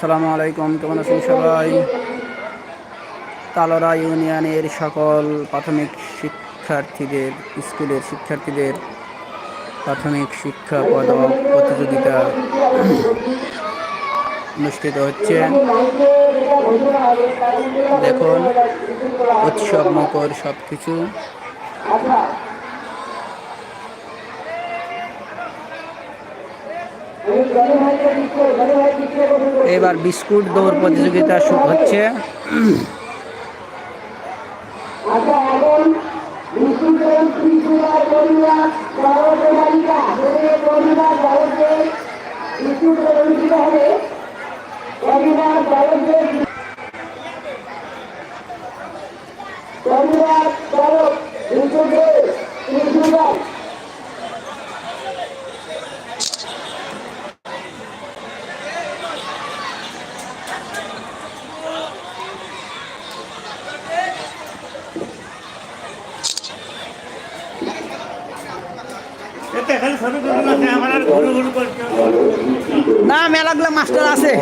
আসসালামু আলাইকুম, কেমন আছেন সবাই? তালোরা ইউনিয়নের সকল প্রাথমিক শিক্ষার্থীদের, স্কুলের শিক্ষার্থীদের প্রাথমিক শিক্ষা পদক প্রতিযোগিতা অনুষ্ঠিত হচ্ছে। দেখুন, উৎসব, মকর সব কিছু এবার বিস্কুট দৌড় প্রতিযোগিতা শুরু হচ্ছে আচ্ছা পরিবার বালকদের বিশুদ্ধ অনুষ্ঠিত হবে পরিবার বালকদের পরিবার বালক বিশুদ্ধ ত্রিপুরা এতে খালি ছবি তুলে না। মেলাগুলো মাস্টার আছে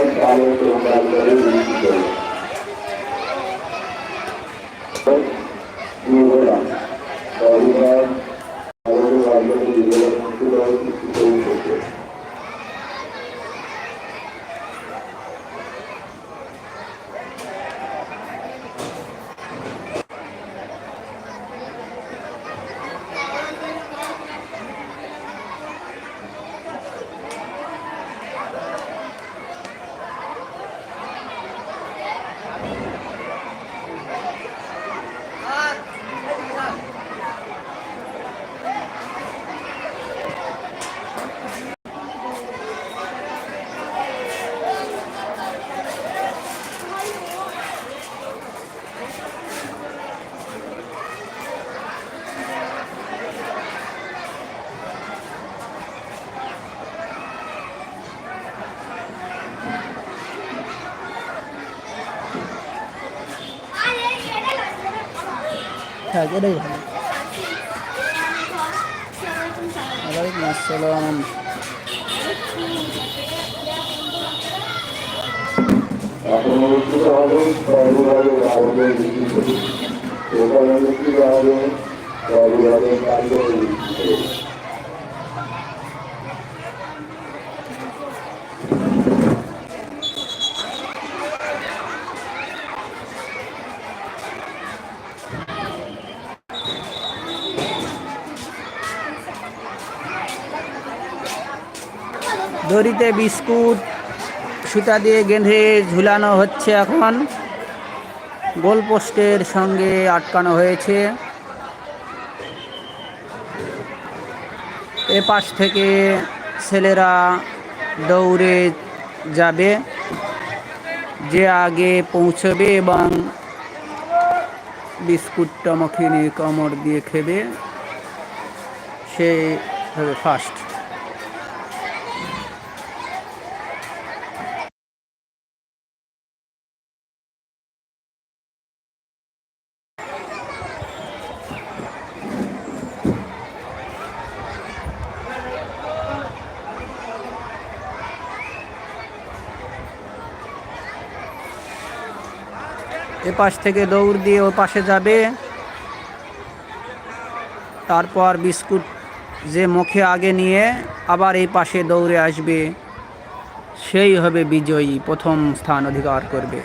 থাক এটাই ভালো। ওয়ালাইকুম আসসালাম। এখন অনুষ্ঠিত হবে সর্বভাবে ভারতের ভিত্তিতে এখানে অনুষ্ঠিত হবে সর্বভাবে কারিগরের ভিত্তিতে দড়িতে বিস্কুট, সুতা দিয়ে গেঁধে ঝুলানো হচ্ছে এখন। গোল পোস্টের সঙ্গে আটকানো হয়েছে। এ পাশ থেকে ছেলেরা দৌড়ে যাবে, যে আগে পৌঁছবে এবং বিস্কুটটা মুখে নিয়ে কামড় দিয়ে খেবে, সে হবে ফার্স্ট এ পাশ থেকে দৌড় দিয়ে ও পাশে যাবে। তারপর বিস্কুট যে মুখে আগে নিয়ে আবার এই পাশে দৌড়ে আসবে। সেই হবে বিজয়ী, প্রথম স্থান অধিকার করবে।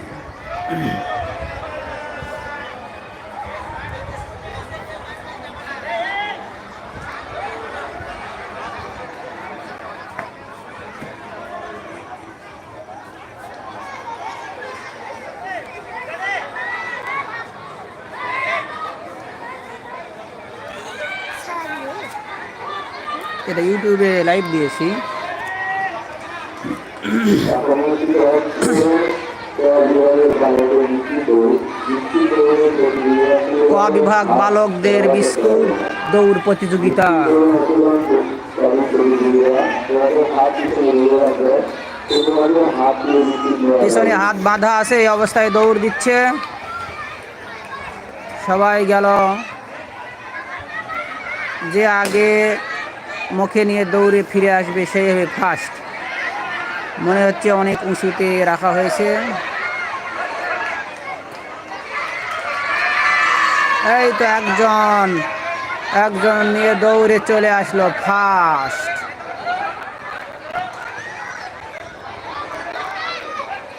এটা ইউটিউবে লাইভ দিয়েছি। ক বিভাগ বালকদের বিস্কুট দৌড় প্রতিযোগিতা। পিছনে হাত বাঁধা আছে এই অবস্থায় দৌড় দিচ্ছে। সবাই গেল। যে আগে মুখে নিয়ে দৌড়ে ফিরে আসবে সেই হবে ফার্স্ট মনে হচ্ছে অনেক উঁচুতে রাখা হয়েছে। এই তো একজন একজন নিয়ে দৌড়ে চলে আসলো ফার্স্ট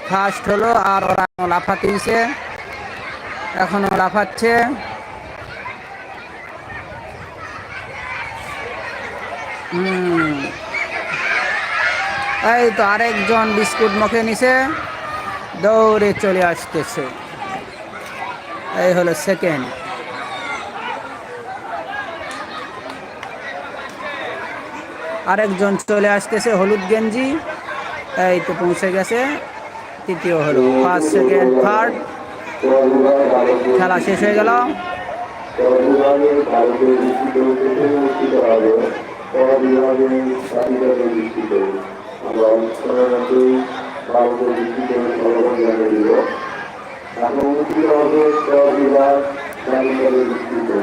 ফার্স্ট হলো আর ওরা লাফাতে এখনও লাফাচ্ছে। এই তো আরেকজন বিস্কুট মুখে নিছে, দৌড়ে চলে আসতেছে। এই হলো সেকেন্ড আরেকজন চলে আসতেছে, হলুদ গেঞ্জি। এই তো পৌঁছে গেছে। তৃতীয় হলো ফার্স্ট সেকেন্ড থার্ড খেলা শেষ হয়ে গেল। বিভাগে ভারতের দৃষ্টিতে থেকে অনুষ্ঠিত হবে বিভাগে স্বাধীনতা দৃষ্টিতে আমরা অনুষ্ঠানের মধ্যেই ভারতের বৃষ্টি করে জানিয়ে দিব এখন অনুষ্ঠিত হবে বিভাগ স্বাধীনতা দৃষ্টিতে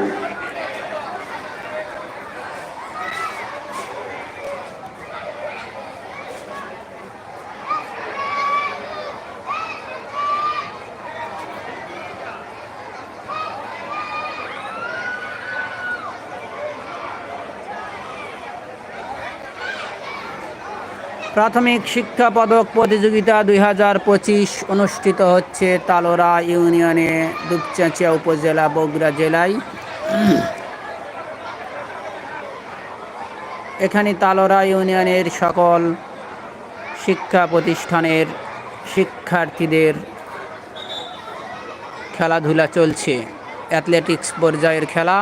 প্রাথমিক শিক্ষা পদক প্রতিযোগিতা দুই হাজার পঁচিশ অনুষ্ঠিত হচ্ছে তালোরা ইউনিয়নে দুপচাঁচিয়া উপজেলা বগুড়া জেলায়। এখানে তালোরা ইউনিয়নের সকল শিক্ষা প্রতিষ্ঠানের শিক্ষার্থীদের খেলাধুলা চলছে। অ্যাথলেটিক্স পর্যায়ের খেলা।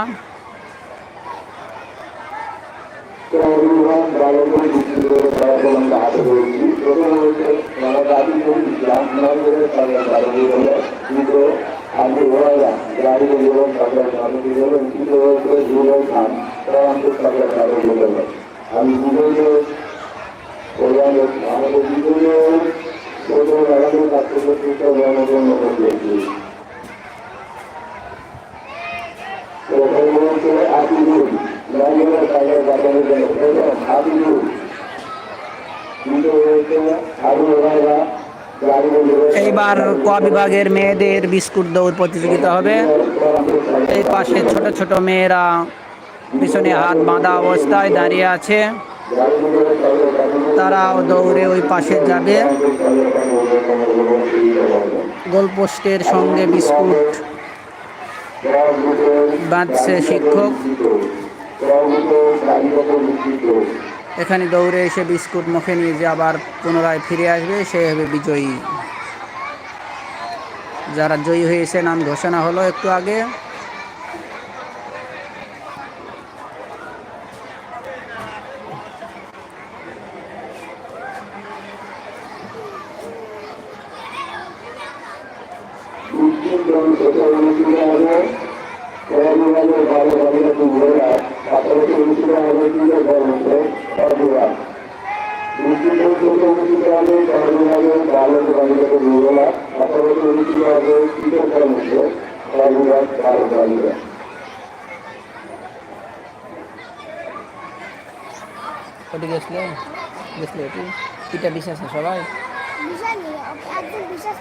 দৃষ্টিতে খেলাধুলা আমরা হাতে ধরেছি প্রথম হচ্ছে আমরা জাতি ইসলাম নগরের সরকার ভারতীয় হলে দ্বিতীয় আগে ওরাইয়া গাড়ি সরকার ভারতীয় হলে তৃতীয় হচ্ছে যুবক খান প্রান্তিক সরকার ভারতীয় হলে আমি বিজয়ীয় কল্যাণের আমাদের বিজয়ীয় প্রথম আমাদের ছাত্রছাত্রীকে জন্মগ্রহণ করেছি প্রথম হচ্ছে আতিদুল নারীরা তাদের বাজারে গেল প্রথম আতিদুল দ্বিতীয় হচ্ছে আবু ওরাইয়া গাড়ি এইবার ক বিভাগের মেয়েদের বিস্কুট দৌড় প্রতিযোগিতা হবে। এই পাশে ছোট ছোট মেয়েরা পিছনে হাত বাঁধা অবস্থায় দাঁড়িয়ে আছে। তারাও দৌড়ে ওই পাশে যাবে। গোলপোস্টের সঙ্গে বিস্কুট বাঁধছে শিক্ষক। এখানে দৌড়ে এসে বিস্কুট মুখে নিয়ে যে আবার পুনরায় ফিরে আসবে, সে হবে বিজয়ী। যারা জয়ী হয়েছে, নাম ঘোষণা হলো একটু আগে। ভালো ওটি গেছলে গেছলে ওটি এটা বিশ্বাস না সবাই বিষয় নেই একজন বিশ্বাস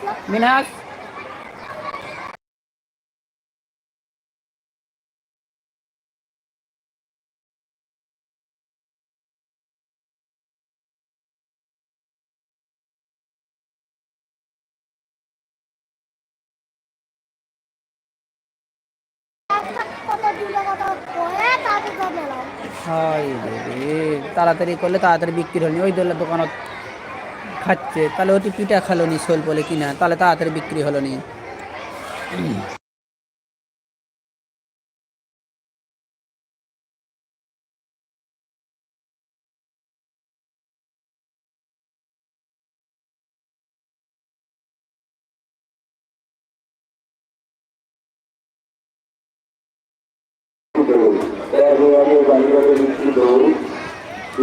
তাড়াতাড়ি করলে তাড়াতাড়ি বিক্রি হয়নি। ওই দোলের দোকানত খাচ্ছে। তাহলে ওটি পিঠা খালো নি, শোল বলে কিনা। তাহলে তাড়াতাড়ি বিক্রি হলো নি।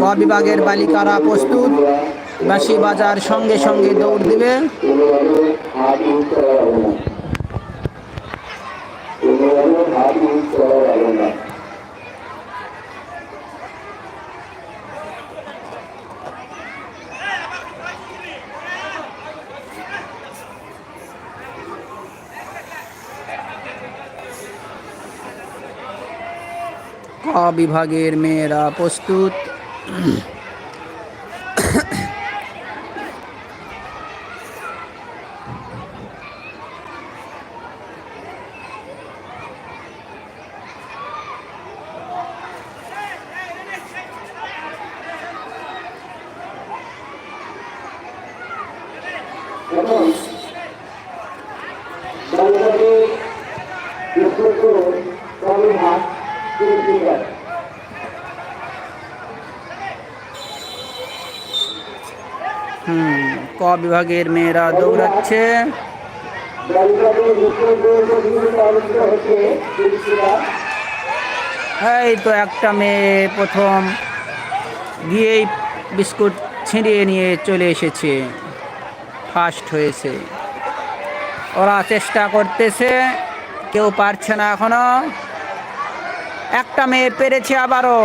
ক বিভাগের বালিকারা প্রস্তুত। বাসি বাজার সঙ্গে সঙ্গে দৌড় দিবে। হাত ইউজ করা যাবে না কোনোভাবে হাত ইউজ করা যাবে না ক বিভাগের মেয়েরা প্রস্তুত এবং বিভাগের মেয়েরা দৌড়াচ্ছে। এই তো একটা মেয়ে প্রথম গিয়েই বিস্কুট ছিঁড়িয়ে নিয়ে চলে এসেছে। ফার্স্ট হয়েছে। ওরা চেষ্টা করতেছে, কেউ পারছে না এখনও। একটা মেয়ে পেরেছে আবারও।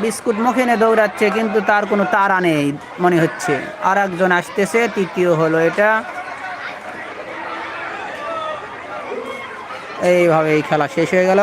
বিস্কুট মুখে নিয়ে দৌড়াচ্ছে, কিন্তু তার কোনো তারা নেই, মনে হচ্ছে। আর একজন আসতেছে, তৃতীয় হলো এটা। এইভাবে এই খেলা শেষ হয়ে গেল।